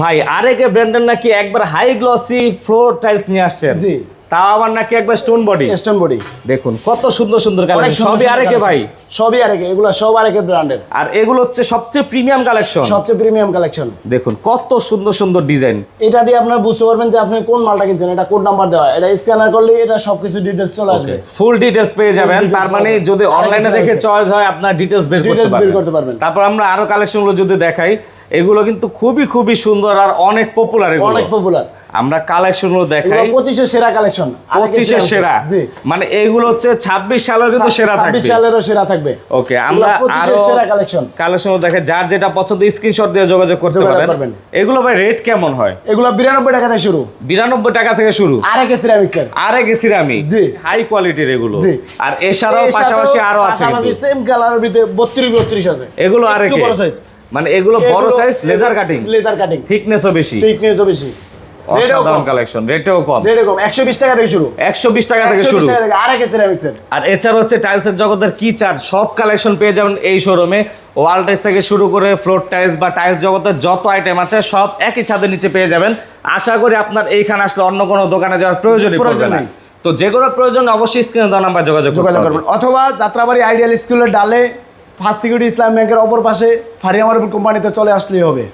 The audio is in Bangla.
ভাই আরেকে ব্র্যান্ডের নাকি একবার হাই গ্লসি ফ্লোর টাইলস নিয়ে আসছেন। জি। তাও আবার নাকি একবার স্টোন বডি স্টোন বডি দেখুন কত সুন্দর সুন্দর কালেকশন সবই আরেকে ভাই। সবই আরেকে এগুলো সব আরেকে ব্র্যান্ডের। আর এগুলো হচ্ছে সবচেয়ে প্রিমিয়াম কালেকশন সবচেয়ে প্রিমিয়াম কালেকশন দেখুন কত সুন্দর সুন্দর ডিজাইন এটা দিয়ে আপনারা বুঝতে পারবেন যে আপনি কোন মালটা কিনছেন এটা কোড নাম্বার দেওয়া। এটা স্ক্যানার করলে এটা সবকিছু ডিটেলস চলে আসবে। ফুল ডিটেলস পেয়ে যাবেন। তার মানে যদি অনলাইনে দেখে চয়েস হয় আপনার ডিটেলস বের করতে পারবেন। করতে পারবেন। তারপর আমরা আরও কালেকশনগুলো যদি দেখাই এগুলো কিন্তু খুবই খুবই সুন্দর আর অনেক পপুলার এগুলো। অনেক পপুলার আমরা কালেকশনগুলো এগুলো দেখাই। পঁচিশের সেরা কালেকশন পঁচিশের সেরা। মানে এইগুলো হচ্ছে ছাব্বিশ সালেও কিন্তু সেরা ছাব্বিশ থাকবে সালেরও সেরা থাকবে। ওকে আমরা আরও সেরা কালেকশন কালেকশন দেখে যার যেটা পছন্দ স্ক্রিনশট দিয়ে যোগাযোগ করতে পারেন এগুলো ভাই রেট কেমন হয়? এগুলো বিরানব্বই টাকা থেকে শুরু। বিরানব্বই টাকা থেকে শুরু। আর একে সিরামিক্সের আর এক সিরামি জি। হাই কোয়ালিটির এগুলো। আর এছাড়াও পাশাপাশি আরও আছে সেম কালারের ভিতরে বত্রিশ বত্রিশ আছে। এগুলো আর size। মানে এগুলো বড় size laser cutting laser cutting থিকনেসও বেশি। নিয়ে বেশি। অসাধারণ কালেকশন রেটেও কম। এরকম একশো বিশ টাকা থেকে শুরু। একশো বিশ টাকা থেকে শুরু। আর একে সিরামিক্সের আর এছাড়া হচ্ছে টাইলসের জগতের কি চার্ট সব কালেকশন পেয়ে যাবেন এই শোরুমে ওয়াল টাইলস থেকে শুরু করে ফ্লোর টাইলস বা টাইলস জগতের যত আইটেম আছে সব একই ছাদের নিচে পেয়ে যাবেন। আশা করি আপনার এইখানে আসলে অন্য কোনো দোকানে যাওয়ার প্রয়োজনই পড়বে প্রয়োজন না। তো যে কোনো প্রয়োজন অবশ্যই স্ক্রিনে দেওয়া নাম্বার যোগাযোগ যোগাযোগ করবেন। অথবা যাত্রাবাড়ি আইডিয়াল স্কুলের ডালে ফার্স্ট সিকিউরিটি ইসলাম ব্যাংকের অপর পাশে ফারিয়ামার কোম্পানিতে চলে আসলেই হবে।